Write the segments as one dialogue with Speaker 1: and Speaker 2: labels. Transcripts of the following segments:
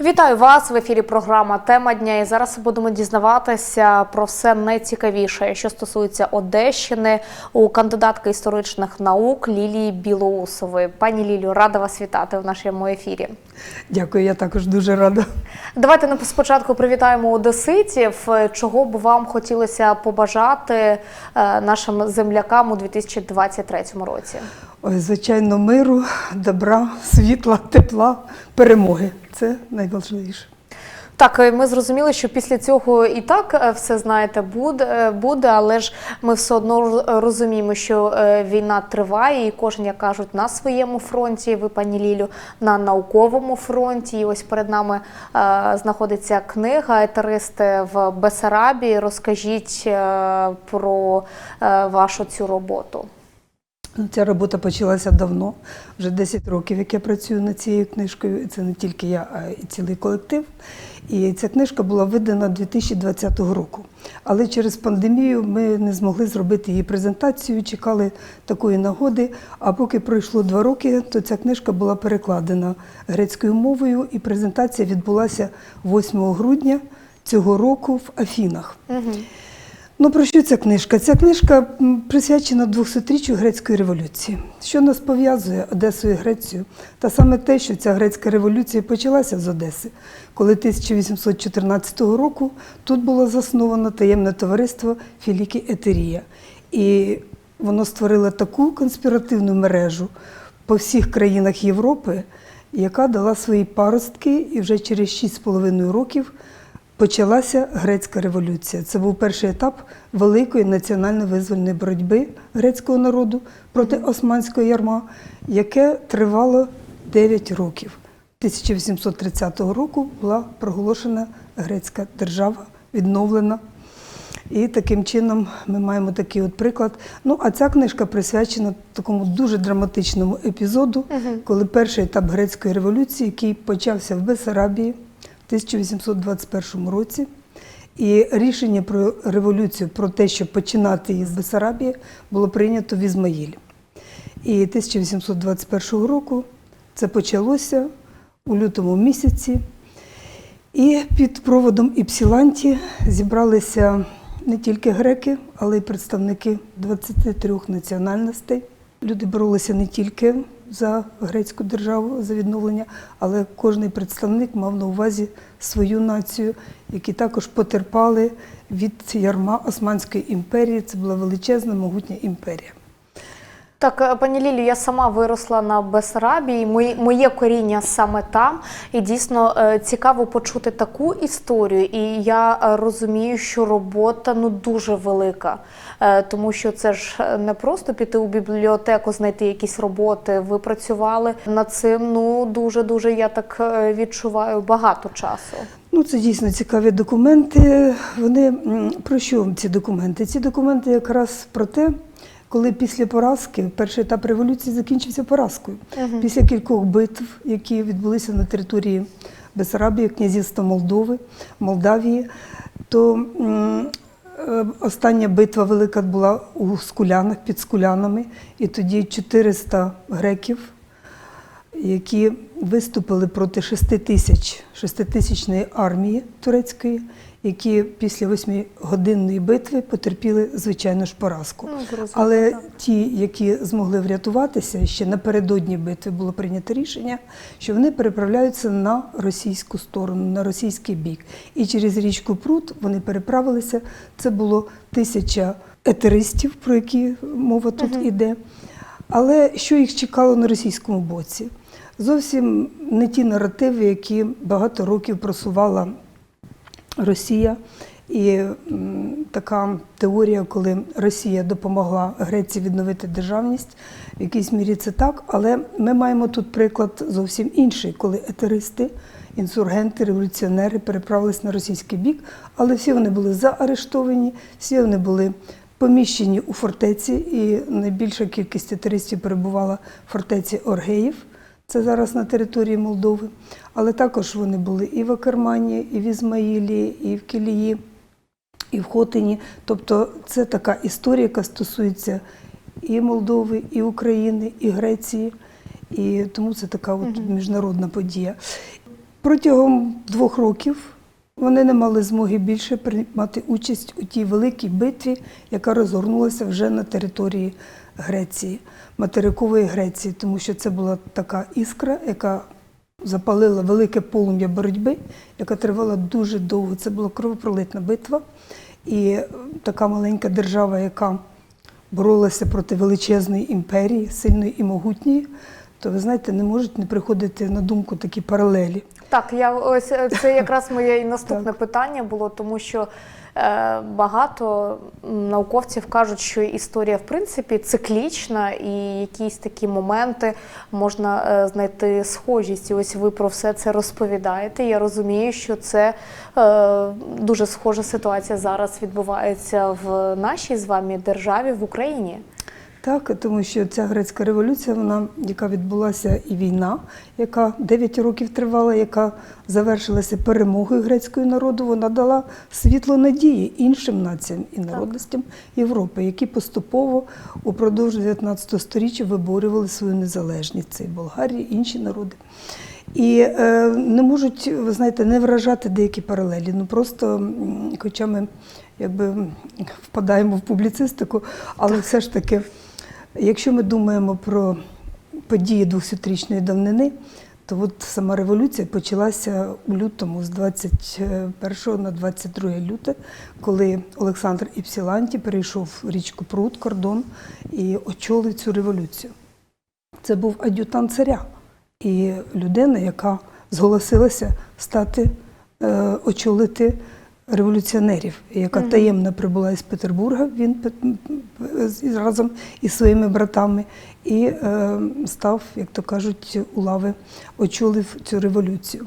Speaker 1: Вітаю вас в ефірі. Програма Тема дня. І зараз будемо дізнаватися про все найцікавіше, що стосується Одещини у кандидатки історичних наук Лілії Білоусової. Пані Лілію, рада вас вітати в нашому ефірі.
Speaker 2: Дякую, я також дуже рада.
Speaker 1: Давайте ну, спочатку привітаємо одеситів. Чого б вам хотілося побажати е, нашим землякам у 2023 році?
Speaker 2: Ой, звичайно, миру, добра, світла, тепла, перемоги. Це найважливіше.
Speaker 1: Так, е, ми зрозуміли, що після цього і так е, все знаєте буде, буде, але ж ми все одно розуміємо, що е, війна триває, і кожен, як кажуть, на своєму фронті. Ви, пані Лілю, на науковому фронті. І ось перед нами е, знаходиться книга Етеристи в Бесарабії. Розкажіть е, про е, вашу цю роботу.
Speaker 2: Ну, Ця робота почалася давно, вже 10 років, як я працюю над цією книжкою. Це не тільки я, а й цілий колектив. І ця книжка була видана 2020 року. Але через пандемію ми не змогли зробити її презентацію, чекали такої нагоди. А поки пройшло два роки, то ця книжка була перекладена грецькою мовою, і презентація відбулася 8 грудня цього року в Афінах. Ну, про що ця книжка? Ця книжка присвячена 200-річчю грецької революції. Що нас пов'язує Одесу і Грецію? Та саме те, що ця грецька революція почалася з Одеси, коли 1814 року тут було засновано таємне товариство Філікі Етерія. І воно створило таку конспіративну мережу по всіх країнах Європи, яка дала свої паростки, і вже через 6,5 років почалася грецька революція. Це був перший етап великої національно-визвольної боротьби грецького народу проти османського ярма, яке тривало 9 років. 1830 року була проголошена грецька держава, відновлена. І таким чином ми маємо такий от приклад. Ну, а ця книжка присвячена такому дуже драматичному епізоду, коли перший етап грецької революції, який почався в Бесарабії 1821 році. І рішення про революцію, про те, щоб починати її з Бесарабії, було прийнято в Ізмаїлі. І 1821 року це почалося у лютому місяці. І під проводом Іпсіланті зібралися не тільки греки, але й представники 23 національностей. Люди боролися не тільки за грецьку державу, за відновлення, але кожний представник мав на увазі свою націю, які також потерпали від ярма Османської імперії. Це була величезна, могутня імперія.
Speaker 1: Так, е, пані Лілі, я сама виросла на Бесарабії. Моє, коріння саме там. І дійсно е, цікаво почути таку історію. І я е, розумію, що робота ну дуже велика, тому що це ж не просто піти у бібліотеку, знайти якісь роботи. Ви працювали над цим. Ну дуже дуже я так відчуваю багато часу.
Speaker 2: Ну, це дійсно цікаві документи. Вони про що ці документи? Ці документи якраз про те, коли після поразки перший етап революції закінчився поразкою. Після кількох битв, які відбулися на території Бесарабії, князівства Молдови, Молдавії, то е, остання битва велика була у Скулянах під Скулянами, і тоді 400 греків які виступили проти 6 тисяч шеститисячної армії турецької, які після восьмигодинної битви потерпіли звичайно ж поразку.
Speaker 1: Ну,
Speaker 2: Але
Speaker 1: так.
Speaker 2: ті, які змогли врятуватися, ще напередодні битви було прийнято рішення, що вони переправляються на російську сторону, на російський бік. І через річку Прут вони переправилися. Це було тисяча етеристів, про які мова тут іде. Але що їх чекало на російському боці? Зовсім не ті наративи, які багато років просувала Росія. І така теорія, коли Росія допомогла Греції відновити державність, в якійсь мірі це так. Але ми маємо тут приклад зовсім інший, коли етеристи, інсургенти, революціонери переправились на російський бік, але всі вони були заарештовані, всі вони були поміщені у фортеці, і найбільша кількість етеристів перебувала в фортеці Оргеїв. Це зараз на території Молдови. Але також вони були і в Акермані, і в Ізмаїлі, і в Кілії, і в Хотині. Тобто це така історія, яка стосується і Молдови, і України, і Греції. І тому це така от міжнародна подія. Протягом двох років вони не мали змоги більше приймати участь у тій великій битві, яка розгорнулася вже на території Греції, материкової Греції, тому що це була така іскра, яка запалила велике полум'я боротьби, яка тривала дуже довго. Це була кровопролитна битва. І е, така маленька держава, яка боролася проти величезної імперії, сильної і могутньої, то ви знаєте, не можуть не приходити на думку такі паралелі.
Speaker 1: Так, я ось е, це якраз моє і наступне питання було, тому що е, багато науковців кажуть, що історія в принципі циклічна, і якісь такі моменти можна е, знайти схожість. І ось ви про все це розповідаєте. Я розумію, що це е, дуже схожа ситуація зараз відбувається в нашій з вами державі в Україні.
Speaker 2: Так, тому що ця грецька революція, вона, яка відбулася, і війна, яка 9 років тривала, яка завершилася перемогою грецького народу, вона дала світло надії іншим націям і народностям Європи, які поступово упродовж 19 століття виборювали свою незалежність. Це і Болгарія, і інші народи. І е, не можуть, ви знаєте, не вражати деякі паралелі. Ну просто, хоча ми якби впадаємо в публіцистику, але все ж таки, якщо ми думаємо про події 200-річної давнини, то от сама революція почалася у лютому з 21 на 22 люте, коли Олександр Іпсіланті перейшов річку Прут, кордон і очолив цю революцію. Це був ад'ютант царя і людина, яка зголосилася стати е, очолити революціонерів, яка таємно прибула із Петербурга. Він разом із своїми братами і е, став, як то кажуть, у лави очолив цю революцію.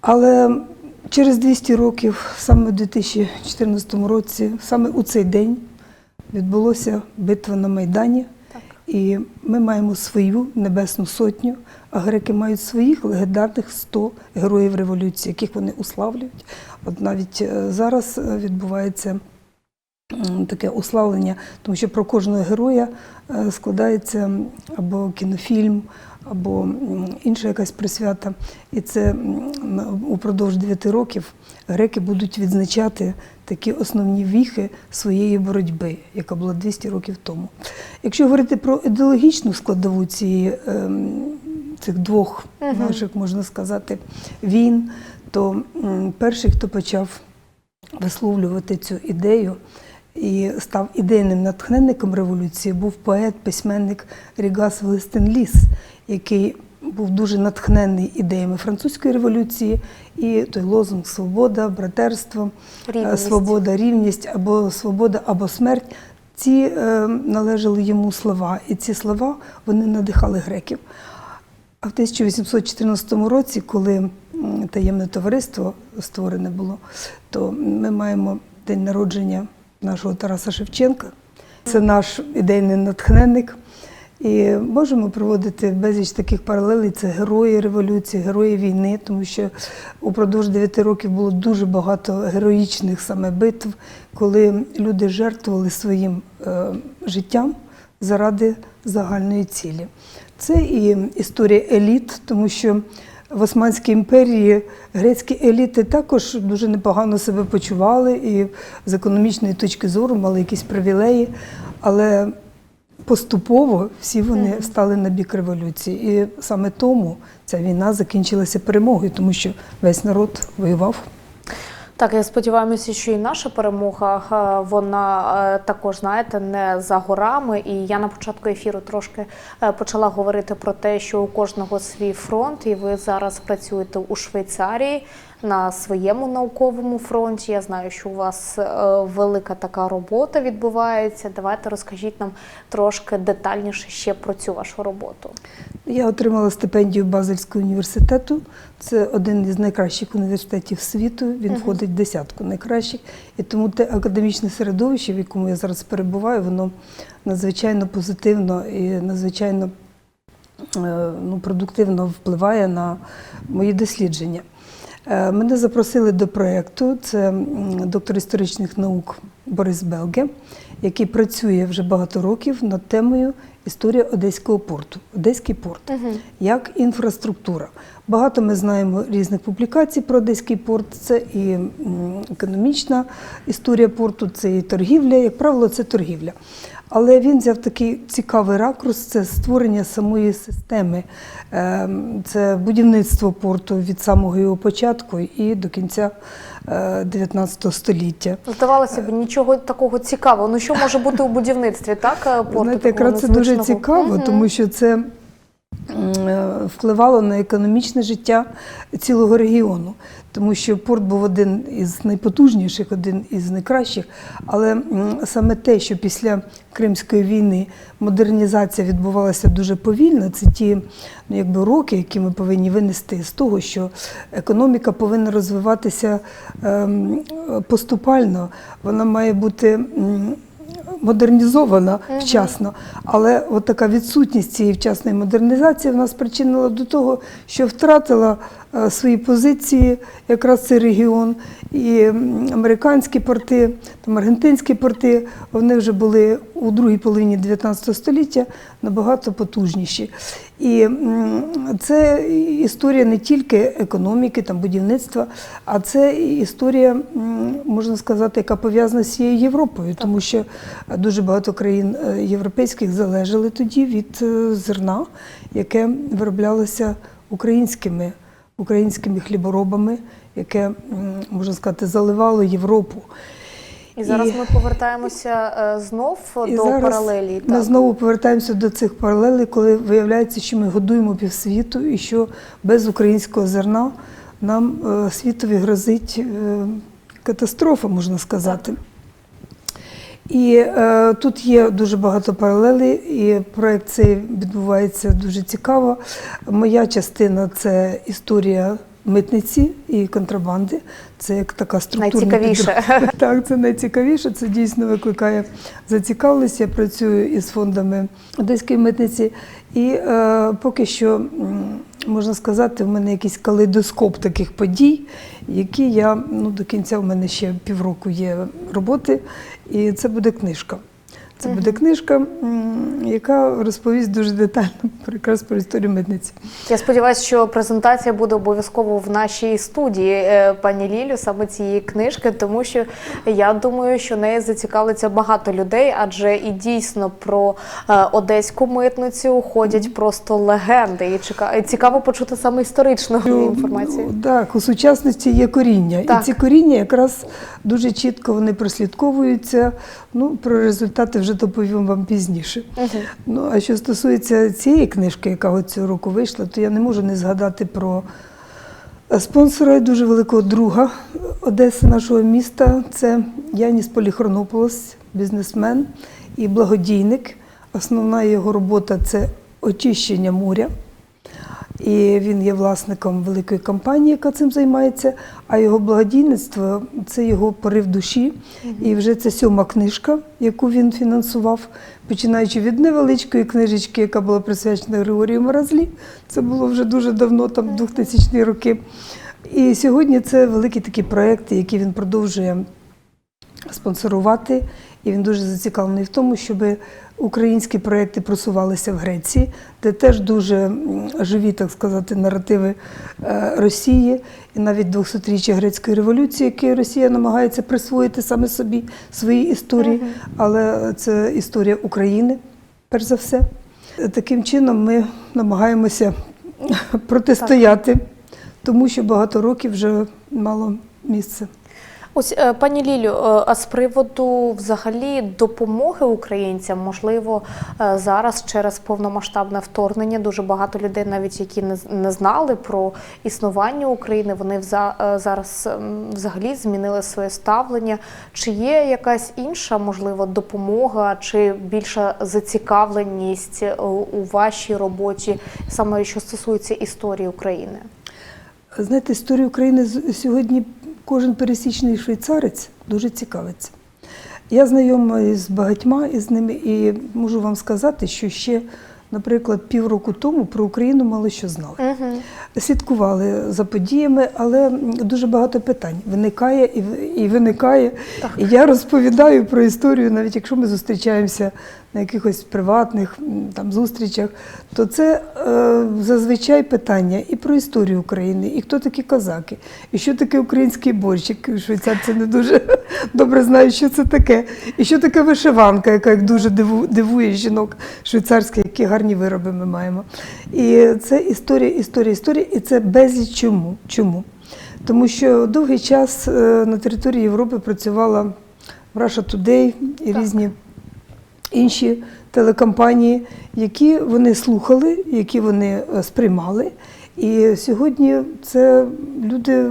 Speaker 2: Але через 200 років, саме у 2014 році, саме у цей день відбулося битва на Майдані. І ми маємо свою небесну сотню, а греки мають своїх легендарних 100 героїв революції, яких вони уславлюють. От навіть е, зараз е, відбувається таке уславлення, тому що про кожного героя е, складається або кінофільм, або інша якась присвята. І це упродовж 9 років греки будуть відзначати такі основні віхи своєї боротьби, яка була 200 років тому. Якщо говорити про ідеологічну складову цієї, ем, цих двох наших, можна сказати, війн, то перший, хто почав висловлювати цю ідею і став ідейним натхненником революції, був поет, письменник Рігас Велестин Ліс, який був дуже натхнений ідеями французької революції, і той лозунг Свобода, братерство, е,
Speaker 1: Рівність.
Speaker 2: свобода, рівність або свобода, або смерть. Ці е, належали йому слова, і ці слова вони надихали греків. А в 1814 році, коли таємне товариство створене було, то ми маємо день народження нашого Тараса Шевченка. Це наш ідейний натхненник. І можемо проводити безліч таких паралелей. Це герої революції, герої війни, тому що упродовж 9 років було дуже багато героїчних саме битв, коли люди жертвували своїм е, життям заради загальної цілі. Це і історія еліт, тому що в Османській імперії грецькі еліти також дуже непогано себе почували і з економічної точки зору мали якісь привілеї, але поступово всі вони стали на бік революції. І саме тому ця війна закінчилася перемогою, тому що весь народ воював.
Speaker 1: Так, я сподіваюся, що і наша перемога е, вона е, також знаєте не за горами. І я на початку ефіру трошки е, почала говорити про те, що у кожного свій фронт, і ви зараз працюєте у Швейцарії на своєму науковому фронті. Я знаю, що у вас е, велика така робота відбувається. Давайте розкажіть нам трошки детальніше ще про цю вашу роботу.
Speaker 2: Я отримала стипендію Базельського університету. Це один із найкращих університетів світу. Він входить в десятку найкращих. І тому те академічне середовище, в якому я зараз перебуваю, воно надзвичайно позитивно і надзвичайно е, ну, продуктивно впливає на мої дослідження. Е, Мене запросили до проєкту. Це доктор історичних наук Борис Белге, який працює вже багато років над темою історія Одеського порту, Одеський порт як інфраструктура. Багато ми знаємо різних публікацій про Одеський порт. Це і економічна історія порту, це і торгівля. Як правило, це торгівля. Але він взяв такий цікавий ракурс це створення самої системи, Ем, це будівництво порту від самого його початку і до кінця е, 19 століття.
Speaker 1: Здавалося б, нічого такого цікавого. Ну що може бути у будівництві, так? е, Порту
Speaker 2: Знаєте, якраз це дуже цікаво,
Speaker 1: угу.
Speaker 2: тому що це е, впливало на економічне життя цілого регіону. Тому що порт був один із найпотужніших, один із найкращих. Але саме те, що після Кримської війни модернізація відбувалася дуже повільно, це ті ну, якби, уроки, які ми повинні винести з того, що економіка повинна розвиватися ем, поступально, вона має бути. Модернізована вчасно, але от така відсутність цієї вчасної модернізації в нас спричинила до того, що втратила свої позиції якраз цей регіон. І американські порти, там аргентинські порти, вони вже були у другій половині 19 століття набагато потужніші. І це історія не тільки економіки, там будівництва, а це історія, можна сказати, яка пов'язана з цією Європою, тому що дуже багато країн е, європейських залежали тоді від е, зерна, яке вироблялося українськими, українськими хліборобами, яке, можна сказати, заливало Європу.
Speaker 1: І зараз
Speaker 2: І-
Speaker 1: ми повертаємося е, знов
Speaker 2: І
Speaker 1: до
Speaker 2: зараз
Speaker 1: паралелі.
Speaker 2: Ми
Speaker 1: так.
Speaker 2: знову повертаємося до цих паралелей, коли виявляється, що ми годуємо півсвіту і що без українського зерна нам е, світові грозить е, катастрофа, можна сказати. І е, тут є дуже багато паралелей, і проект цей відбувається дуже цікаво. Моя частина це історія митниці і контрабанди. Це як така структурна
Speaker 1: Найцікавіше.
Speaker 2: Так, це найцікавіше. Це дійсно викликає зацікавленість. Я працюю із фондами Одеської митниці, і е, поки що можна сказати, в мене якийсь калейдоскоп таких подій, які я ну до кінця в мене ще півроку є роботи, і це буде книжка. Це буде книжка, яка розповість дуже детально про якраз про історію митниці.
Speaker 1: Я сподіваюся, що презентація буде обов'язково в нашій студії, е, пані Лілю, саме цієї книжки, тому що я думаю, що нею зацікавиться багато людей, адже і дійсно про е, одеську митницю ходять просто легенди. І чека- цікаво почути саме історичну інформацію.
Speaker 2: Ну, Так, у сучасності є коріння.
Speaker 1: Так.
Speaker 2: І ці коріння якраз дуже чітко вони прослідковуються. Ну, про результати вже доповім вам пізніше. Ну, а що стосується цієї книжки, яка от цього року вийшла, то я не можу не згадати про спонсора і дуже великого друга Одеси, нашого міста. Це Яніс Поліхронополос, бізнесмен і благодійник. Основна його робота це очищення моря. І він є власником великої компанії, яка цим займається. А його благодійництво це його порив душі. І вже це сьома книжка, яку він фінансував, починаючи від невеличкої книжечки, яка була присвячена Григорію Морозлі. Це було вже дуже давно, там 2000-ні роки. І сьогодні це великий такий проєкт, який він продовжує спонсорувати. І він дуже зацікавлений в тому, щоб українські проекти просувалися в Греції, де теж дуже живі, так сказати, наративи е, Росії, і навіть 200-річчя грецької революції, які Росія намагається присвоїти саме собі свої історії, але це історія України, перш за все. Таким чином ми намагаємося протистояти, тому що багато років вже мало місця.
Speaker 1: Ось е, пані Лілю, е, а з приводу взагалі допомоги українцям, можливо, е, зараз через повномасштабне вторгнення дуже багато людей, навіть які не, знали про існування України, вони зараз взагалі змінили своє ставлення. Чи є якась інша можливо допомога, чи більша зацікавленість у вашій роботі, саме що стосується історії України?
Speaker 2: Знаєте, історію України сьогодні кожен пересічний швейцарець дуже цікавиться. Я знайома з багатьма із ними і можу вам сказати, що ще наприклад, півроку тому про Україну мало що знали.
Speaker 1: Угу.
Speaker 2: Слідкували за подіями, але дуже багато питань виникає і, і виникає.
Speaker 1: Так.
Speaker 2: І я розповідаю про історію, навіть якщо ми зустрічаємося на якихось приватних там зустрічах, то це е, зазвичай питання і про історію України, і хто такі козаки, і що таке український борщ. як Швейцарці не дуже добре знають, що це таке, і що таке вишиванка, яка як дуже дивує жінок швейцарських, які гарні вироби ми маємо. І це історія, історія, історія, і це безліч чому. Чому? Тому що довгий час е, на території Європи працювала Russia Today і
Speaker 1: Так.
Speaker 2: різні інші телекомпанії, які вони слухали, які вони е, сприймали. І сьогодні це люди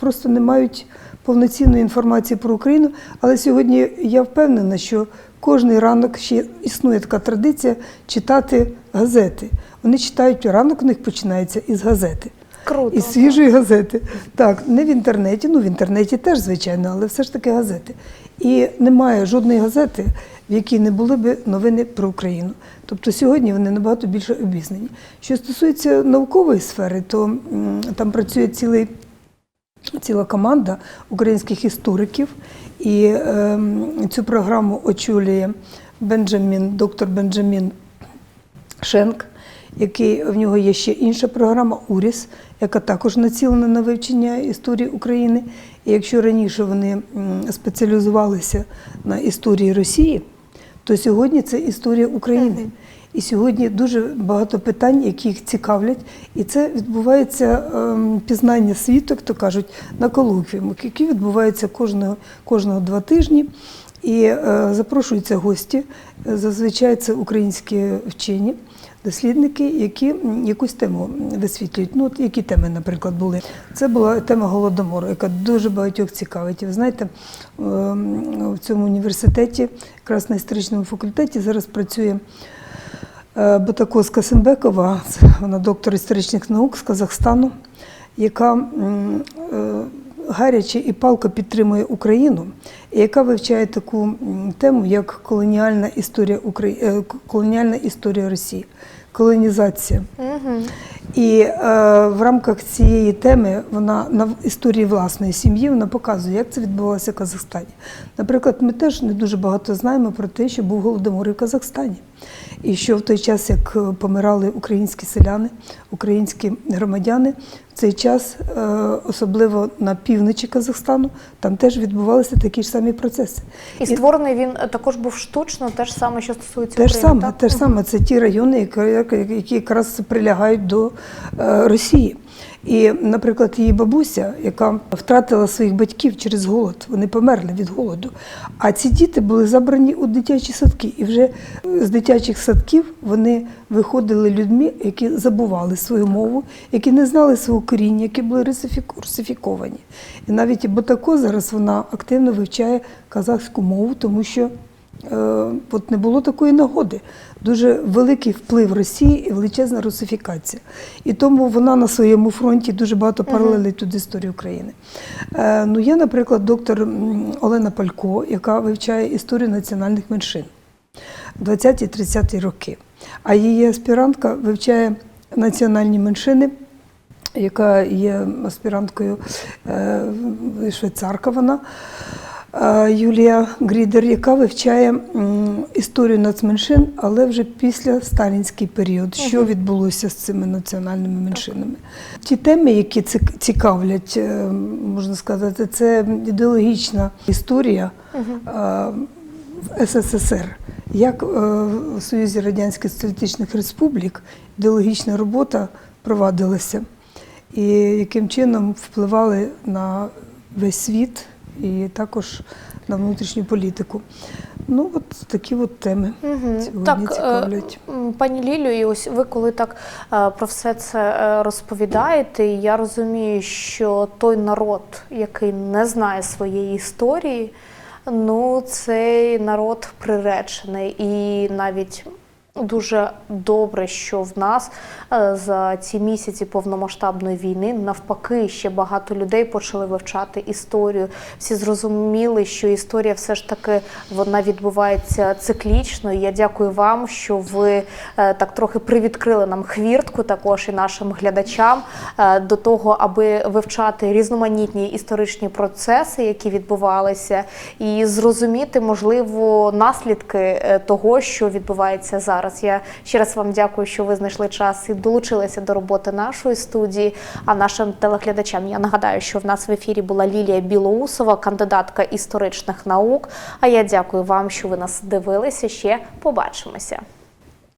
Speaker 2: просто не мають повноцінної інформації про Україну. Але сьогодні я впевнена, що кожний ранок ще існує така традиція читати газети. Вони читають ранок, у них починається із газети.
Speaker 1: Круто.
Speaker 2: Із свіжої газети. Так, не в інтернеті, ну в інтернеті теж, звичайно, але все ж таки газети. І немає жодної газети, в якій не були б новини про Україну. Тобто сьогодні вони набагато більше обізнані. Що стосується наукової сфери, то там працює цілий ціла команда українських істориків, і ем, цю програму очолює Бенджамін, доктор Бенджамін Шенк, який в нього є ще інша програма Уріс, яка також націлена на вивчення історії України. І якщо раніше вони спеціалізувалися на історії Росії, то сьогодні це історія України. І сьогодні дуже багато питань, які їх цікавлять, і це відбувається ем, пізнання світу, як то кажуть, на колоквіумах, які відбуваються кожного, кожного два тижні. І е, запрошуються гості. Е, Зазвичай це українські вчені, дослідники, які якусь тему висвітлюють. Ну, от які теми, наприклад, були. Це була тема голодомору, яка дуже багатьох цікавить. І ви знаєте, ем, в цьому університеті, якраз на історичному факультеті, зараз працює. Е, Батакос Касенбекова, це вона доктор історичних наук з Казахстану, яка е, гаряче і палко підтримує Україну, яка вивчає таку тему, як колоніальна історія Украї... е, колоніальна історія Росії, колонізація.
Speaker 1: Угу.
Speaker 2: І е, в рамках цієї теми вона на історії власної сім'ї вона показує, як це відбувалося в Казахстані. Наприклад, ми теж не дуже багато знаємо про те, що був голодомор і в Казахстані. І що в той час, як е, помирали українські селяни, українські громадяни, в цей час, е, особливо на півночі Казахстану, там теж відбувалися такі ж самі процеси.
Speaker 1: І створений він е, також був штучно, те ж саме, що стосується України.
Speaker 2: саме,
Speaker 1: так?
Speaker 2: те ж саме, це ті райони, які, якраз прилягають до Росії. І, наприклад, її бабуся, яка втратила своїх батьків через голод, вони померли від голоду. А ці діти були забрані у дитячі садки. І вже з дитячих садків вони виходили людьми, які забували свою мову, які не знали свого коріння, які були русифік- русифіковані. І навіть Ботако зараз вона активно вивчає казахську мову, тому що от не було такої нагоди. Дуже великий вплив Росії і величезна русифікація. І тому вона на своєму фронті дуже багато паралелей тут з історії України. Е, Ну, є, наприклад, доктор Олена Палько, яка вивчає історію національних меншин 20-30 роки. А її аспірантка вивчає національні меншини. Яка є аспіранткою е, швейцарка вона. Юлія Грідер, яка вивчає історію нацменшин, але вже після сталінський період, що відбулося з цими національними меншинами. Ті теми, які цікавлять, е, можна сказати, це ідеологічна історія в СССР. Як е, в Союзі Радянських Соціалістичних Республік ідеологічна робота провадилася, і яким чином впливали на весь світ і також на внутрішню політику. Ну, от такі от теми сьогодні
Speaker 1: Так, е,
Speaker 2: цікавлять.
Speaker 1: пані Лілю, і ось ви коли так е, про все це е, розповідаєте, я розумію, що той народ, який не знає своєї історії, ну цей народ приречений, і навіть Дуже добре, що в нас е, за ці місяці повномасштабної війни навпаки ще багато людей почали вивчати історію. Всі зрозуміли, що історія все ж таки вона відбувається циклічно. І я дякую вам, що ви е, так трохи привідкрили нам хвіртку, також і нашим глядачам е, до того, аби вивчати різноманітні історичні процеси, які відбувалися, і зрозуміти можливо наслідки того, що відбувається зараз. Я ще раз вам дякую, що ви знайшли час і долучилися до роботи нашої студії. А нашим телеглядачам я нагадаю, що в нас в ефірі була Лілія Білоусова, кандидатка історичних наук. А я дякую вам, що ви нас дивилися. Ще побачимося.